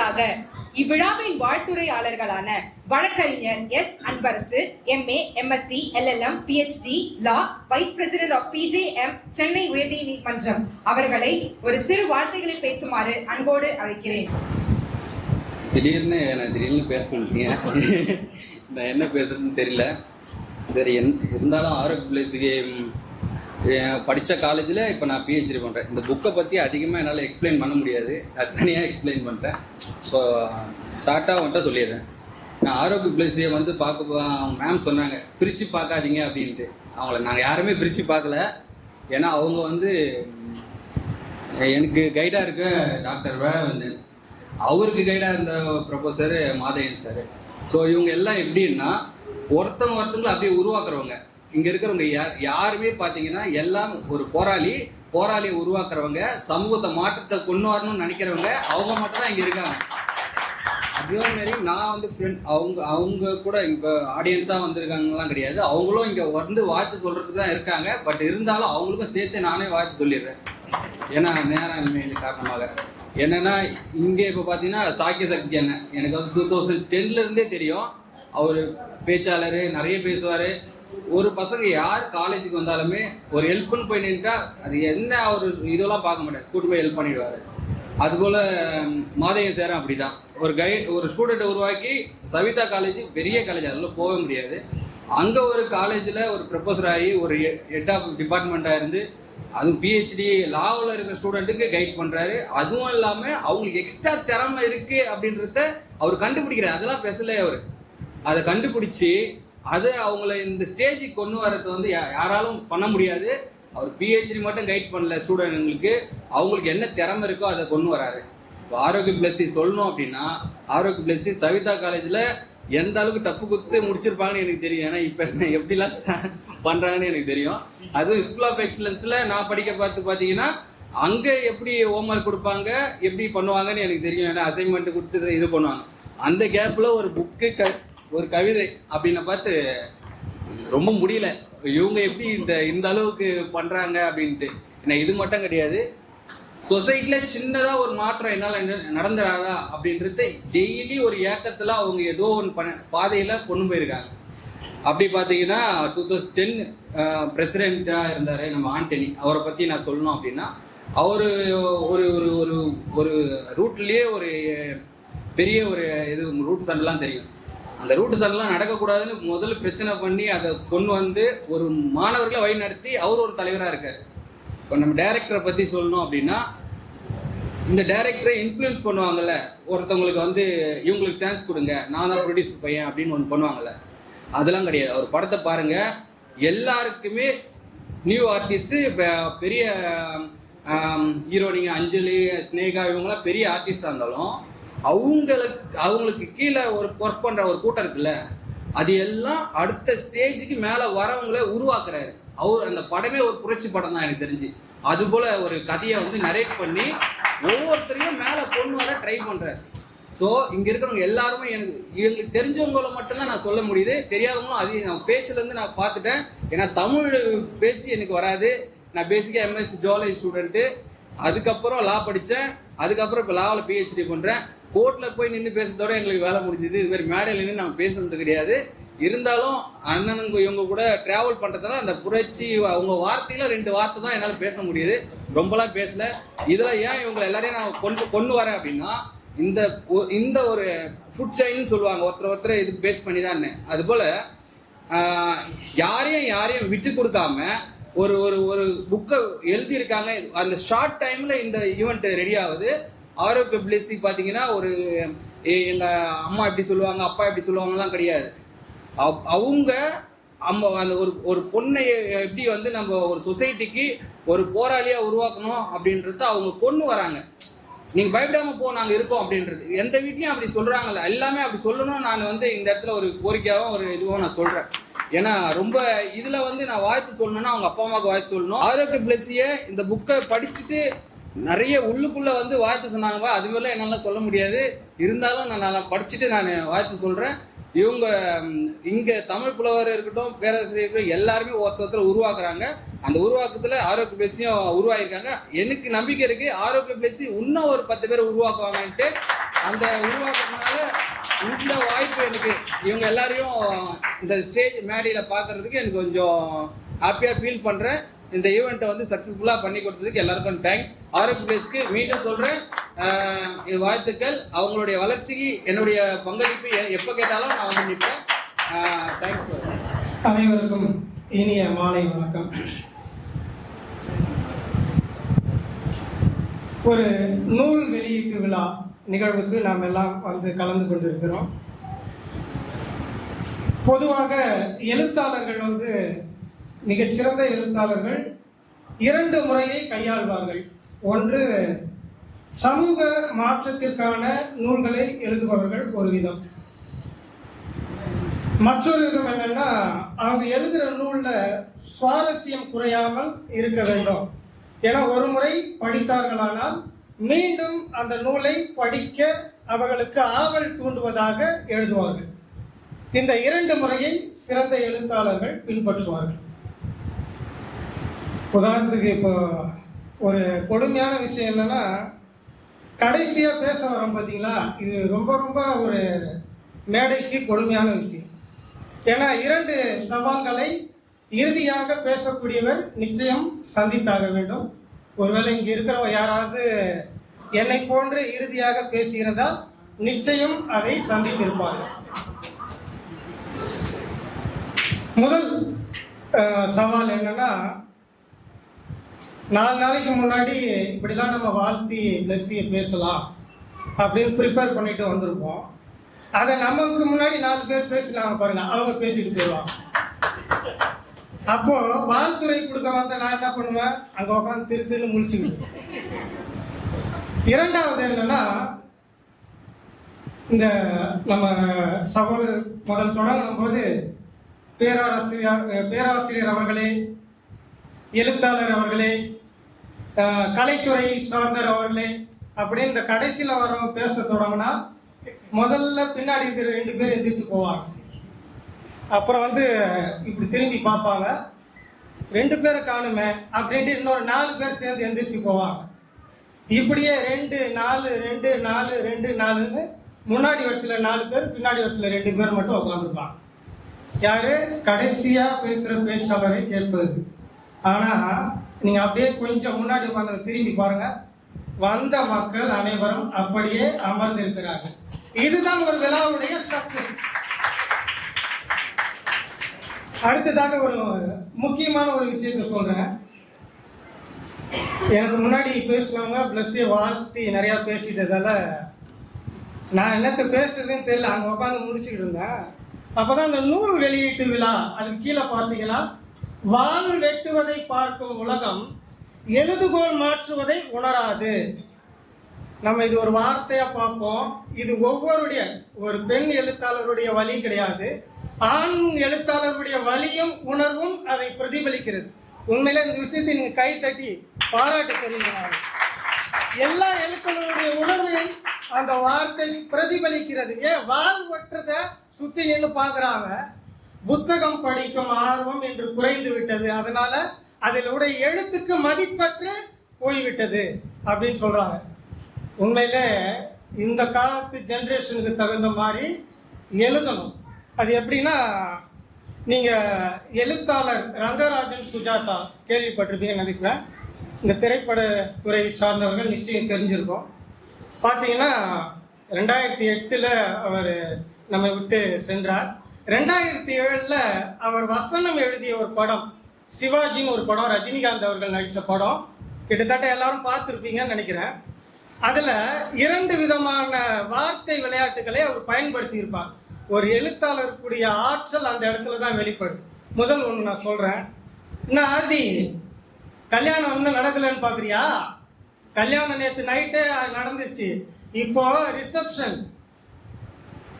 அடுத்ததாக இவ்விழாவின் வாழ்த்துரையாளர்களான வழக்கறிஞர் S. Anbarasu MA MSc LLM PhD law. Vice president of BJM Chennai உயர்நீதிமன்றம். அவர்களை ஒரு சிறு வார்த்தைகளை பேசுமாறு அன்போடு அழைக்கிறேன். திடீர்னு நான் திடீர்னு பேச சொல்லிட்டீங்க நான் என்ன பேசுறதுன்னு தெரியல. சரி என் இருந்தாலும் ஆரோக்கிய பிளேஸுக்கு படித்த காலேஜில் இப்போ நான் பிஹெச்டி பண்ணுறேன் இந்த புக்கை பற்றி அதிகமாக என்னால் எக்ஸ்பிளைன் பண்ண முடியாது. அது தனியாக எக்ஸ்பிளைன் பண்ணுறேன் ஸோ ஷார்ட்டாக வந்துட்டு சொல்லிடுறேன். நான் ஆரோக்கிய பிளஸியை வந்து பார்க்க அவங்க மேம் சொன்னாங்க பிரித்து பார்க்காதீங்க அப்படின்ட்டு. அவங்கள நாங்கள் யாருமே பிரித்து பார்க்கல. ஏன்னா அவங்க வந்து எனக்கு கைடாக இருக்க டாக்டர் வந்து அவருக்கு கைடாக இருந்த ப்ரொஃபஸர் மாதையன் சார் ஸோ இவங்க எல்லாம் எப்படின்னா ஒருத்தவங்க ஒருத்தவங்களை அப்படியே உருவாக்குறவங்க. இங்கே இருக்கிறவங்க யா- யாருமே பார்த்தீங்கன்னா எல்லாம் ஒரு போராளி. போராளியை உருவாக்குறவங்க சமூகத்தை மாற்றத்தை கொண்டு வரணும்னு நினைக்கிறவங்க அவங்க மட்டும் தான் இங்கே இருக்காங்க. அதே மாதிரி நான் வந்து ஃப்ரெண்ட் அவங்க அவங்க கூட இப்போ ஆடியன்ஸாக வந்திருக்காங்கலாம் கிடையாது. அவங்களும் இங்கே வந்து வாழ்த்து சொல்கிறதுக்கு தான் இருக்காங்க. பட் இருந்தாலும் அவங்களுக்கும் சேர்த்து நானே வாழ்த்து சொல்லிடுறேன். ஏன்னா நேரம் இன்மை காரணமாக. என்னென்னா இங்கே இப்போ பார்த்தீங்கன்னா சாக்கிய சக்தி என்ன எனக்கு வந்து டூ தௌசண்ட் டென்லேருந்தே தெரியும். அவர் பேச்சாளர் நிறைய பேசுவார். ஒரு பசங்க யார் காலேஜுக்கு வந்தாலுமே ஒரு ஹெல்ப்னு போய் நின்றுட்டா அது என்ன ஒரு இதெல்லாம் பார்க்க மாட்டார். கூட்டு போய் ஹெல்ப் பண்ணிடுவார். அதுபோல் மாதைய சேரம் அப்படிதான். ஒரு கை ஒரு ஸ்டூடெண்ட்டை உருவாக்கி சவிதா காலேஜ் பெரிய காலேஜ் அதில் போக முடியாது. அங்கே ஒரு காலேஜில் ஒரு ப்ரொஃபஸர் ஆகி ஒரு ஹெட் ஆஃப் டிபார்ட்மெண்ட்டாக இருந்து அதுவும் பிஹெச்டி லாவில் இருக்கிற ஸ்டூடெண்ட்டுக்கு கைட் பண்ணுறாரு அதுவும் இல்லாமல் அவங்களுக்கு எக்ஸ்ட்ரா திறமை இருக்குது அப்படின்றத அவர் கண்டுபிடிக்கிறார். அதெல்லாம் பேசல அவர். அதை கண்டுபிடிச்சி அது அவங்கள இந்த ஸ்டேஜுக்கு கொண்டு வரது வந்து யா- யாராலும் பண்ண முடியாது. அவர் பிஹெச்டி மட்டும் கைட் பண்ணல ஸ்டூடெண்ட்டுங்களுக்கு அவங்களுக்கு என்ன திறமை இருக்கோ அதை கொண்டு வராரு. இப்போ ஆரோக்கிய பிளஸ்ஸி சொல்லணும் அப்படின்னா ஆரோக்கிய பிளஸ்ஸி சவிதா காலேஜில் எந்த அளவுக்கு டப்பு குத்து முடிச்சிருப்பாங்கன்னு எனக்கு தெரியும். ஏன்னா இப்போ என்ன எப்படிலாம் பண்ணுறாங்கன்னு எனக்கு தெரியும். அதுவும் ஸ்கூல் ஆஃப் எக்ஸலன்ஸில் நான் படிக்க பார்த்து பார்த்தீங்கன்னா அங்கே எப்படி ஹோம்ஒர்க் கொடுப்பாங்க எப்படி பண்ணுவாங்கன்னு எனக்கு தெரியும். ஏன்னா அசைன்மெண்ட் கொடுத்து இது பண்ணுவாங்க. அந்த கேப்பில் ஒரு புக்கு க ஒரு கவிதை அப்படின்னு பார்த்து ரொம்ப முடியல. இவங்க எப்படி இந்த இந்த அளவுக்கு பண்ணுறாங்க அப்படின்ட்டு. ஏன்னா இது மட்டும் கிடையாது. சொசைட்டியில் சின்னதாக ஒரு மாற்றம் என்னால் நடந்துடாதா அப்படின்றது டெய்லி ஒரு ஏக்கத்தில் அவங்க ஏதோ ஒன்று பண்ண பாதையில் கொண்டு போயிருக்காங்க. அப்படி பார்த்தீங்கன்னா டூ தௌசண்ட் டென் பிரசிடெண்ட்டாக இருந்தார் நம்ம ஆண்டனி. அவரை பற்றி நான் சொல்லணும் அப்படின்னா அவர் ஒரு ஒரு ஒரு ஒரு ரூட்லேயே ஒரு பெரிய ஒரு இது ரூட் சண்டெலாம் தெரியும். அந்த ரூட்டு சண்டெலாம் நடக்கக்கூடாதுன்னு முதல்ல பிரச்சனை பண்ணி அதை கொண்டு வந்து ஒரு மாணவர்களை வழி நடத்தி அவர் ஒரு தலைவராக இருக்கார். இப்போ நம்ம டைரக்டரை பற்றி சொல்லணும் அப்படின்னா இந்த டைரக்டரை இன்ஃப்ளூயன்ஸ் பண்ணுவாங்கள்ல ஒருத்தவங்களுக்கு வந்து இவங்களுக்கு சான்ஸ் கொடுங்க நான் தான் ப்ரொடியூஸ் பையன் அப்படின்னு ஒன்று பண்ணுவாங்கள்ல அதெல்லாம் கிடையாது. அவர் படத்தை பாருங்கள் எல்லாருக்குமே நியூ ஆர்டிஸ்ட் பெரிய ஹீரோனிங்க அஞ்சலி ஸ்னேகா இவங்களாம் பெரிய ஆர்டிஸ்டாக இருந்தாலும் அவங்களுக்கு அவங்களுக்கு கீழே ஒரு ஒர்க் பண்ணுற ஒரு கூட்டம் இருக்குல்ல அது எல்லாம் அடுத்த ஸ்டேஜுக்கு மேலே வரவங்களை உருவாக்குறாரு. அவர் அந்த படமே ஒரு புரட்சி படம் தான் எனக்கு தெரிஞ்சு. அது போல ஒரு கதையை வந்து நரேட் பண்ணி ஒவ்வொருத்தரையும் மேலே கொண்டு வர ட்ரை பண்ணுறாரு ஸோ இங்கே இருக்கிறவங்க எல்லாருமே எனக்கு எங்களுக்கு தெரிஞ்சவங்கள மட்டும்தான் நான் சொல்ல முடியுது. தெரியாதவங்களும் அது நான் பேச்சுலேருந்து நான் பார்த்துட்டேன். ஏன்னா தமிழ் பேச்சு எனக்கு வராது. நான் பேசிக்காக எம்எஸ் ஜுவாலஜி ஸ்டூடெண்ட்டு அதுக்கப்புறம் லா படித்தேன் அதுக்கப்புறம் இப்போ லாவில் பிஹெச்டி பண்ணுறேன் கோர்ட்டில் போய் நின்று பேசுறதோட எங்களுக்கு வேலை முடிஞ்சுது. இது மாதிரி மேடையில் நின்று நான் பேசுனது கிடையாது. இருந்தாலும் அண்ணனுங்க இவங்க கூட டிராவல் பண்ணுறதால அந்த புரட்சி அவங்க வார்த்தையில் ரெண்டு வார்த்தை தான் என்னால் பேச முடியுது. ரொம்பலாம் பேசல. இதில் ஏன் இவங்க எல்லாரையும் நான் கொண்டு கொண்டு வரேன் அப்படின்னா இந்த ஒ- இந்த ஒரு ஃபுட் சைன்னு சொல்லுவாங்க. ஒருத்தர் ஒருத்தர் இது பேஸ் பண்ணி தான் அதுபோல் யாரையும் யாரையும் விட்டு கொடுக்காம ஒரு ஒரு ஒரு புக்கை எழுதியிருக்காங்க. அந்த ஷார்ட் டைம்ல இந்த ஈவெண்ட் ரெடி ஆகுது. ஆரோக்கிய பிளேசி பார்த்தீங்கன்னா ஒரு எ- எங்க அம்மா எப்படி சொல்லுவாங்க அப்பா எப்படி சொல்லுவாங்கலாம் கிடையாது. அவங்க நம்ம அந்த ஒரு ஒரு பொண்ணை எப்படி வந்து நம்ம ஒரு சொசைட்டிக்கு ஒரு போராளியாக உருவாக்கணும் அப்படின்றத அவங்க கொண்டு வராங்க. நீங்க பயப்படாம போ நாங்க இருக்கோம் அப்படின்றது. எந்த வீட்லயும் அப்படி சொல்றாங்கல்ல. எல்லாமே அப்படி சொல்லணும் நான் வந்து இந்த இடத்துல ஒரு கோரிக்கையாவும் ஒரு இதுவும் நான் சொல்றேன். ஏன்னா ரொம்ப இதுல வந்து நான் வாழ்த்து சொல்லணும்னா அவங்க அப்பா அம்மாவுக்கு வாழ்த்து சொல்லணும். ஆரோக்கிய பிளஸிய இந்த புக்கை படிச்சுட்டு நிறைய உள்ளுக்குள்ள வந்து வாழ்த்து சொன்னாங்க. அது மாதிரிலாம் என்னால சொல்ல முடியாது. இருந்தாலும் நான் நல்லா படிச்சுட்டு நான் வாழ்த்து சொல்றேன். இவங்க இங்கே இங்க தமிழ் புலவர் இருக்கட்டும் பேராசிரியர்கள் எல்லாருமே ஒருத்தர் ஒருத்தர் உருவாக்குறாங்க. அந்த உருவாக்கத்துல ஆரோக்கிய பிளஸியும் உருவாகிருக்காங்க எனக்கு நம்பிக்கை இருக்கு ஆரோக்கிய பிளஸி இன்னும் ஒரு பத்து பேர் உருவாக்குவாங்கன்ட்டு. அந்த உருவாக்குறதுனால இந்த வாய்ப்பு எனக்கு. இவங்க எல்லாரையும் இந்த ஸ்டேஜ் மேடையில் பார்க்கறதுக்கு எனக்கு கொஞ்சம் ஹாப்பியாக ஃபீல் பண்ணுறேன் இந்த ஈவெண்ட்டை வந்து சக்ஸஸ்ஃபுல்லாக பண்ணி கொடுத்ததுக்கு எல்லாருக்கும் தேங்க்ஸ் ஆரோக்கிய பிளேஸ்க்கு மீண்டும் சொல்கிறேன் வாழ்த்துக்கள். அவங்களுடைய வளர்ச்சிக்கு என்னுடைய பங்களிப்பு எப்போ கேட்டாலும் நான் வந்து நிற்பேன் தேங்க்ஸ் அனைவருக்கும் இனிய மாலை வணக்கம். ஒரு நூல் வெளியீட்டு விழா நிகழ்வுக்கு நாம் எல்லாம் வந்து கலந்து கொண்டிருக்கிறோம். பொதுவாக எழுத்தாளர்கள் வந்து மிகச்சிறந்த எழுத்தாளர்கள் இரண்டு முறையை கையாள்வார்கள். ஒன்று சமூக மாற்றத்திற்கான நூல்களை எழுதுபவர்கள் ஒரு விதம் மற்றொரு விதம் என்னன்னா அவங்க எழுதுகிற நூலில் சுவாரஸ்யம் குறையாமல் இருக்க வேண்டும். ஏன்னா ஒரு முறை படித்தார்களானால் மீண்டும் அந்த நூலை படிக்க அவர்களுக்கு ஆவல் தூண்டுவதாக எழுதுவார்கள். இந்த இரண்டு முறையை சிறந்த எழுத்தாளர்கள் பின்பற்றுவார்கள். உதாரணத்துக்கு இப்போ ஒரு கொடுமையான விஷயம் என்னன்னா கடைசியாக பேச வரோம் பார்த்தீங்களா இது ரொம்ப ரொம்ப ஒரு மேடைக்கு கொடுமையான விஷயம். ஏன்னா இரண்டு சவால்களை இறுதியாக பேசக்கூடியவர் நிச்சயம் சந்தித்தாக வேண்டும். ஒருவேளை இங்கே இருக்கிறவங்க யாராவது என்னை போன்று இறுதியாக பேசுகிறதா நிச்சயம் அதை சந்தித்திருப்பார்கள். முதல் சவால் என்னன்னா நாலு நாளைக்கு முன்னாடி இப்படிலாம் நம்ம வாழ்த்தி பிளஸ்ஸியை பேசலாம் அப்படின்னு ப்ரிப்பேர் பண்ணிட்டு வந்திருப்போம். அதை நமக்கு முன்னாடி நாலு பேர் பேசினாங்க பாருங்க அவங்க பேசிட்டு போயிடுவாங்க. அப்போ வாழ்த்துறை கொடுக்க வந்த நான் என்ன பண்ணுவேன்? அங்க உட்காந்து திரு திரு முழிச்சுக்கிட்டு இரண்டாவது என்னன்னா இந்த நம்ம சகோதரர் முதல் தொடங்கும் போது பேராசிரியர் பேராசிரியர் அவர்களே எழுத்தாளர் அவர்களே கலைத்துறை சார்ந்தவர்களே அப்படின்னு இந்த கடைசியில் வரவங்க பேச தொடங்கினா முதல்ல பின்னாடி இருக்கிற ரெண்டு பேர் எந்திரிச்சு போவாங்க. அப்புறம் வந்து இப்படி திரும்பி பார்ப்பாங்க. ரெண்டு பேரை காணுமே அப்படின்ட்டு இன்னொரு நாலு பேர் சேர்ந்து எந்திரிச்சு போவாங்க. இப்படியே ரெண்டு நாலு ரெண்டு நாலு ரெண்டு நாலுன்னு முன்னாடி வரிசையில் நாலு பேர் பின்னாடி வரிசையில் ரெண்டு பேர் மட்டும் உட்காந்துருப்பாங்க யாரு? கடைசியாக பேசுகிற பேச்சாளரை கேட்பது. ஆனால் நீங்க அப்படியே கொஞ்சம் முன்னாடி உட்காந்து திரும்பி பாருங்க. வந்த மக்கள் அனைவரும் அப்படியே அமர்ந்திருக்கிறார்கள் இதுதான் ஒரு விழாவுடைய சக்சஸ் அடுத்ததாக ஒரு முக்கியமான ஒரு விஷயத்தை சொல்றேன். எனக்கு முன்னாடி பேசுறவங்க பிளஸ் வாழ்த்தி நிறைய பேசிட்டதால நான் என்னத்தை பேசுறதுன்னு தெரியல. அங்க உட்காந்து முடிச்சுக்கிட்டு இருந்தேன். அப்பதான் அந்த நூல் வெளியீட்டு விழா அதுக்கு கீழே பார்த்தீங்கன்னா வால் வெட்டுவதை பார்க்கும் உலகம் எழுதுகோல் மாற்றுவதை உணராது. நம்ம இது ஒரு வார்த்தையா பார்ப்போம். இது ஒவ்வொருடைய ஒரு பெண் எழுத்தாளருடைய வழி கிடையாது. ஆண் எழுத்தாளருடைய வலியும் உணர்வும் அதை பிரதிபலிக்கிறது. உண்மையில இந்த விஷயத்தை நீங்க கை தட்டி பாராட்டு தெரிவிக்கிறாங்க எல்லா எழுத்தாளருடைய உணர்வையும் அந்த வார்த்தை பிரதிபலிக்கிறது. ஏன்? வாழ்வற்றத சுத்தி நின்று பாக்குறாங்க புத்தகம் படிக்கும் ஆர்வம் என்று குறைந்து விட்டது. அதனால அதில் உடைய எழுத்துக்கு மதிப்பற்று போய்விட்டது அப்படின்னு சொல்றாங்க. உண்மையில இந்த காலத்து ஜென்ரேஷனுக்கு தகுந்த மாதிரி எழுதணும். அது எப்படின்னா நீங்க எழுத்தாளர் ரங்கராஜன் சுஜாதா கேள்விப்பட்டிருப்பீங்கன்னு நினைக்கிறேன். இந்த திரைப்பட துறை சார்ந்தவர்கள் நிச்சயம் தெரிஞ்சிருக்கும். பார்த்தீங்கன்னா ரெண்டாயிரத்தி எட்டில் அவர் நம்மை விட்டு சென்றார். ரெண்டாயிரத்தி ஏழில் அவர் வசனம் எழுதிய ஒரு படம் சிவாஜின்னு ஒரு படம் ரஜினிகாந்த் அவர்கள் நடித்த படம். கிட்டத்தட்ட எல்லாரும் பார்த்துருப்பீங்கன்னு நினைக்கிறேன். அதில் இரண்டு விதமான வார்த்தை விளையாட்டுகளை அவர் பயன்படுத்தியிருப்பார். ஒரு எழுத்தாளருக்குரிய ஆற்றல் அந்த இடத்துல தான் வெளிப்படுது. முதல் ஒன்று நான் சொல்கிறேன் என்ன ஆதி கல்யாணம் இன்னும் நடக்கலைன்னு பார்க்குறியா கல்யாணம் நேற்று நைட்டே நடந்துச்சு இப்போ ரிசப்ஷன்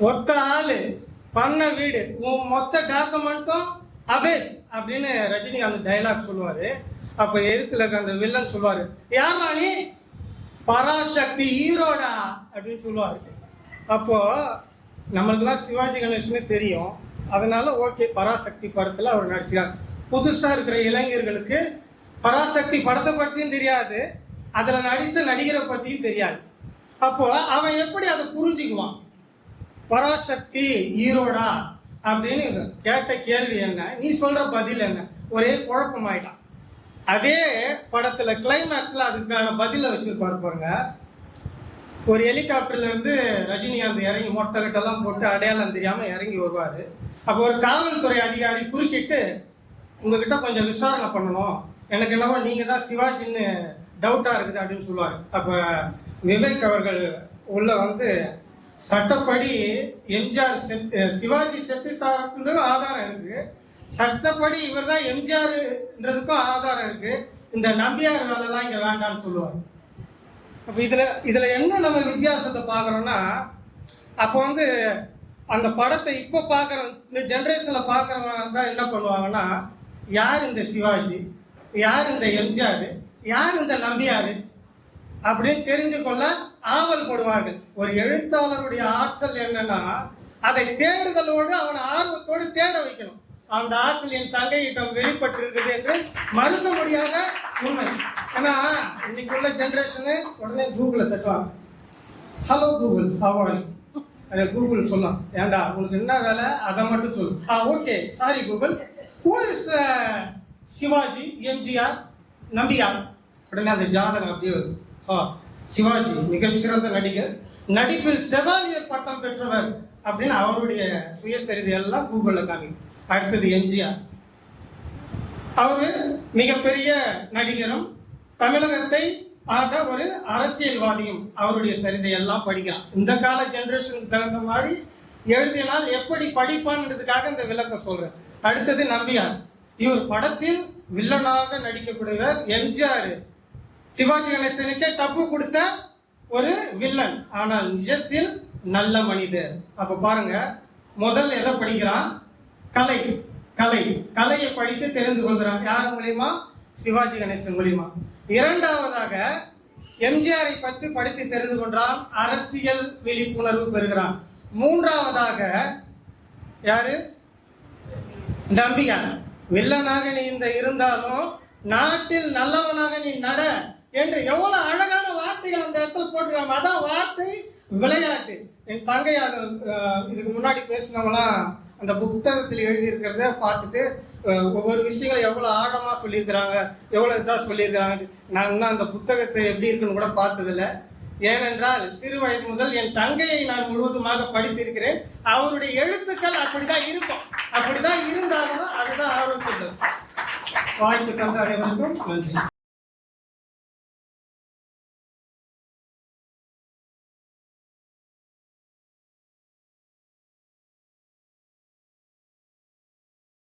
ஒத்த ஆள் பண்ண வீடு. உன் மொத்த டாக்குமெண்ட்டும் அபேஸ் அப்படின்னு ரஜினிகாந்த் டைலாக் சொல்லுவார். அப்போ எதுக்குல அந்த வில்லன் சொல்லுவார்? யார் ராணி பராசக்தி ஈரோடா அப்படின்னு சொல்லுவாரு. அப்போது நம்மளுக்குலாம் சிவாஜி கணேசனே தெரியும். அதனால் ஓகே பராசக்தி படத்தில் அவர் நடிச்சார் புதுசாக இருக்கிற இளைஞர்களுக்கு பராசக்தி படத்தை பற்றியும் தெரியாது. அதில் நடித்த நடிகரை பற்றியும் தெரியாது. அப்போது அவன் எப்படி அதை புரிஞ்சுக்குவான்? பராசக்தி ஈரோடா அப்படின்னு கேட்ட கேள்வி என்ன? நீ சொல்ற பதில் என்ன? ஒரே குழப்பமாயிட்டான். அதே படத்துல கிளைமேக்ஸ்ல அதுக்கான பதில வச்சிருப்பாரு பாருங்க. ஒரு ஹெலிகாப்டர்ல இருந்து ரஜினிகாந்த் இறங்கி மொட்டை கிட்டெல்லாம் போட்டு அடையாளம் தெரியாம இறங்கி வருவாரு. அப்போ ஒரு காவல்துறை அதிகாரி குறுக்கிட்டு உங்ககிட்ட கொஞ்சம் விசாரணை பண்ணணும். எனக்கு என்னவோ நீங்க தான் சிவாஜின்னு டவுட்டா இருக்குது அப்படின்னு சொல்லுவாரு. அப்ப விவேக் அவர்கள் உள்ள வந்து சட்டப்படி எம்ஜிஆர் செத்து சிவாஜி செத்துட்டாருன்றது ஆதாரம் இருக்கு. சட்டப்படி இவர் தான் எம்ஜிஆர்ன்றதுக்கும் ஆதாரம் இருக்கு. இந்த நம்பியார் வேலைலாம் இங்க வேண்டாம்னு சொல்லுவார் அப்போ இதுல இதுல என்ன நம்ம வித்தியாசத்தை பார்க்குறோன்னா அப்போ வந்து அந்த படத்தை இப்போ பார்க்குற இந்த ஜென்ரேஷனில் பார்க்குறவங்க தான் என்ன பண்ணுவாங்கன்னா யார் இந்த சிவாஜி? யார் இந்த எம்ஜிஆர்? யார் இந்த நம்பியார்? அப்படின்னு தெரிந்து கொள்ள ஆவல் படுவார்கள். ஒரு எழுத்தாளருடைய ஆற்றல் என்னன்னா அதை தேடுதலோடு அவனை ஆர்வத்தோடு தேட வைக்கணும். அந்த ஆற்றல் என் தங்கையிடம் வெளிப்பட்டிருக்குது என்று மறுக்க முடியாத உண்மை. ஏன்னா இன்னைக்கு உள்ள ஜென்ரேஷனு உடனே கூகுளை தட்டுவாங்க. ஹலோ கூகுள் ஹவாரி அதை கூகுள் சொல்லலாம். ஏண்டா உங்களுக்கு என்ன வேலை? அதை மட்டும் சொல்லு. ஆ okay sorry Google who is Sivaji MGR Nambiar உடனே அந்த ஜாதகம் அப்படியே வருது. சிவாஜி மிகச்சிறந்த நடிகர். நடிப்பில் செவாலியர் பட்டம் பெற்றவர் அப்படின்னு அவருடைய சுயசரிதை எல்லாம் கூகுளில் காமி. அடுத்தது எம்ஜிஆர். அவரு மிகப்பெரிய நடிகரும் தமிழகத்தை ஆண்ட ஒரு அரசியல்வாதியும் அவருடைய சரிதை எல்லாம் படிக்கலாம் இந்த கால ஜென்ரேஷனுக்கு தகுந்த மாதிரி எழுதினால் எப்படி படிப்பான்றதுக்காக இந்த விளக்கம் சொல்றேன். அடுத்தது நம்பியார். இவர் படத்தில் வில்லனாக நடிக்கக்கூடியவர் எம்ஜிஆர். சிவாஜி கணேசனுக்கே தப்பு கொடுத்த ஒரு வில்லன். ஆனால் நிஜத்தில் நல்ல மனிதர். அப்ப பாருங்க முதல் எதை படிக்கிறான்? கலை. கலை. கலையை படித்து தெரிந்து கொள்கிறான். யார் மூலியமா? சிவாஜி கணேசன் மூலியமா. இரண்டாவதாக எம்ஜிஆரை பற்றி படித்து தெரிந்து கொண்டான். அரசியல் விழிப்புணர்வு பெறுகிறான். மூன்றாவதாக யாரு? நம்பியான். வில்லனாக நீ இந்த இருந்தாலும் நாட்டில் நல்லவனாக நீ நட. என்று எவ்வளவு அழகான வார்த்தைகள் அந்த இடத்துல போட்டுருக்காங்க. அதான் வார்த்தை விளையாட்டு. என் தங்கை அது இதுக்கு முன்னாடி பேசினவங்களாம் அந்த புத்தகத்தில் எழுதியிருக்கிறத பார்த்துட்டு ஒவ்வொரு விஷயங்களும் எவ்வளோ ஆழமாக சொல்லியிருக்கிறாங்க எவ்வளோ இதாக சொல்லியிருக்கிறாங்க நான் இன்னும் அந்த புத்தகத்தை எப்படி இருக்குன்னு கூட பார்த்ததில்ல. ஏனென்றால் சிறு வயது முதல் என் தங்கையை நான் முழுவதுமாக படித்திருக்கிறேன். அவருடைய எழுத்துக்கள் அப்படிதான் இருக்கும். அப்படிதான் இருந்தாலும் அதுதான் ஆரோக்கியம் வாய்ப்பு தந்த அனைவருக்கும் நன்றி.